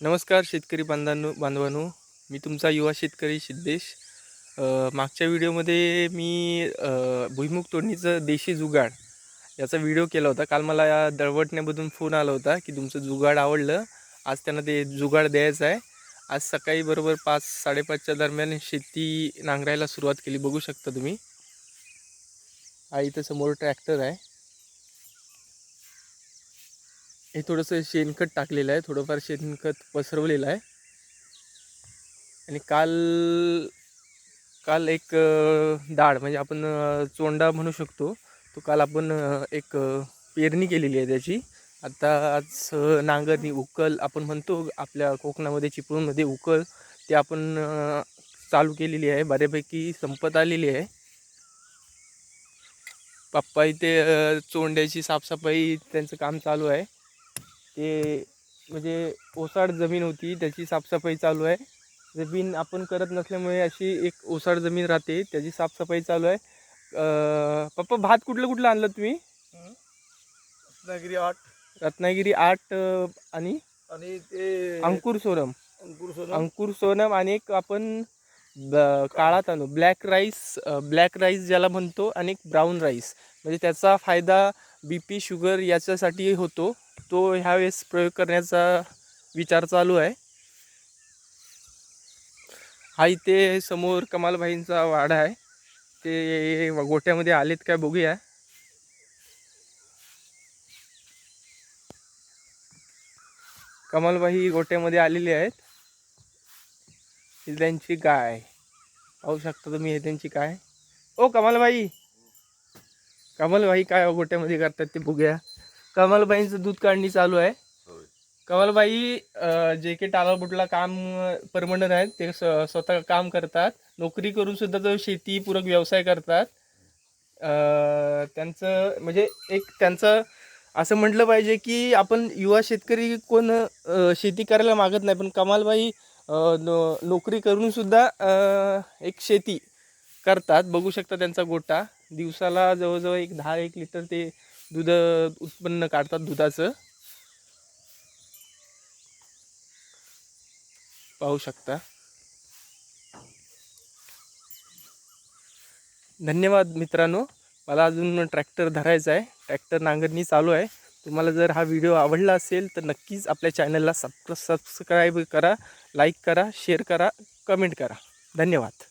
नमस्कार शेतकरी बांधांनो बांधवांनो. मी तुमचा युवा शेतकरी सिद्धेश. मागच्या व्हिडिओमध्ये मी भुईमुग तोडणीचं देशी जुगाड याचा व्हिडिओ केला होता. काल मला या दळवटण्यामधून फोन आला होता की तुमचं जुगाड आवडलं. आज त्यांना ते जुगाड द्यायचं आहे. आज सकाळी बरोबर पाच साडेपाचच्या दरम्यान शेती नांगरायला सुरुवात केली. बघू शकता तुम्ही. हा इथं समोर ट्रॅक्टर आहे. हे थोडंसं शेणखत टाकलेलं आहे. थोडंफार शेणखत पसरवलेलं आहे. आणि काल काल एक डाळ म्हणजे आपण चोंडा म्हणू शकतो. तो काल आपण एक पेरणी केलेली आहे त्याची. आता आज नांगरणी उकल आपण म्हणतो आपल्या कोकणामध्ये चिपळूणमध्ये उकल ते आपण चालू केलेली आहे. बऱ्यापैकी संपत आलेली आहे. पप्पा इथे चोंड्याची साफसफाई त्यांचं काम चालू आहे. ते म्हणजे ओसाड जमीन होती त्याची साफसफाई चालू आहे. जमीन आपण करत नसल्यामुळे अशी एक ओसाड जमीन राहते त्याची साफसफाई चालू आहे. पप्पा भात कुठलं कुठलं आणलं तुम्ही? रत्नागिरी आठ. रत्नागिरी आठ आणि? आणि ते अंकुर सोनम. अंकुर सोनम. अंकुर सोनम आणि एक आपण काळा तांदूळ ब्लॅक राईस ब्लॅक राईस ज्याला म्हणतो आणि ब्राऊन राईस म्हणजे त्याचा फायदा बी पी शुगर याच्यासाठी होतो. तो ह्यावेळेस प्रयोग करण्याचा विचार चालू आहे. हा इथे समोर कमालबाईंचा वाडा आहे. ते गोट्यामध्ये आलेत काय बघूया. कमालबाई गोट्यामध्ये आलेले आहेत. ही त्यांची गाय. पाहू शकता तुम्ही हे त्यांची गाय ओ कमालबाई. कमालबाई काय गोट्यामध्ये करतात ते बघूया. कमालबाईंचं दूध काढणी चालू आहे. कमालबाई जे काही टालाबुटला काम परमनंट आहेत ते स्वतः काम करतात. नोकरी करून सुद्धा तो शेतीपूरक व्यवसाय करतात. अं, त्यांचं म्हणजे एक त्यांचं असं म्हटलं पाहिजे की आपण युवा शेतकरी कोण शेती करायला मागत नाही पण कमालबाई नो नोकरी करूनसुद्धा एक शेती करतात. बघू शकता त्यांचा गोटा दिवसाला जवळजवळ एक दहा एक लिटर ते दूध उत्पन्न काढतात दुधाचं. पाहू शकता. धन्यवाद मित्रांनो. मला अजून ट्रॅक्टर धरायचा आहे. ट्रॅक्टर नांगरणी चालू आहे. तुम्हाला जर हा व्हिडिओ आवडला असेल तर नक्कीच आपल्या चॅनलला सब सबस्क्राईब करा लाईक करा शेअर करा कमेंट करा. धन्यवाद.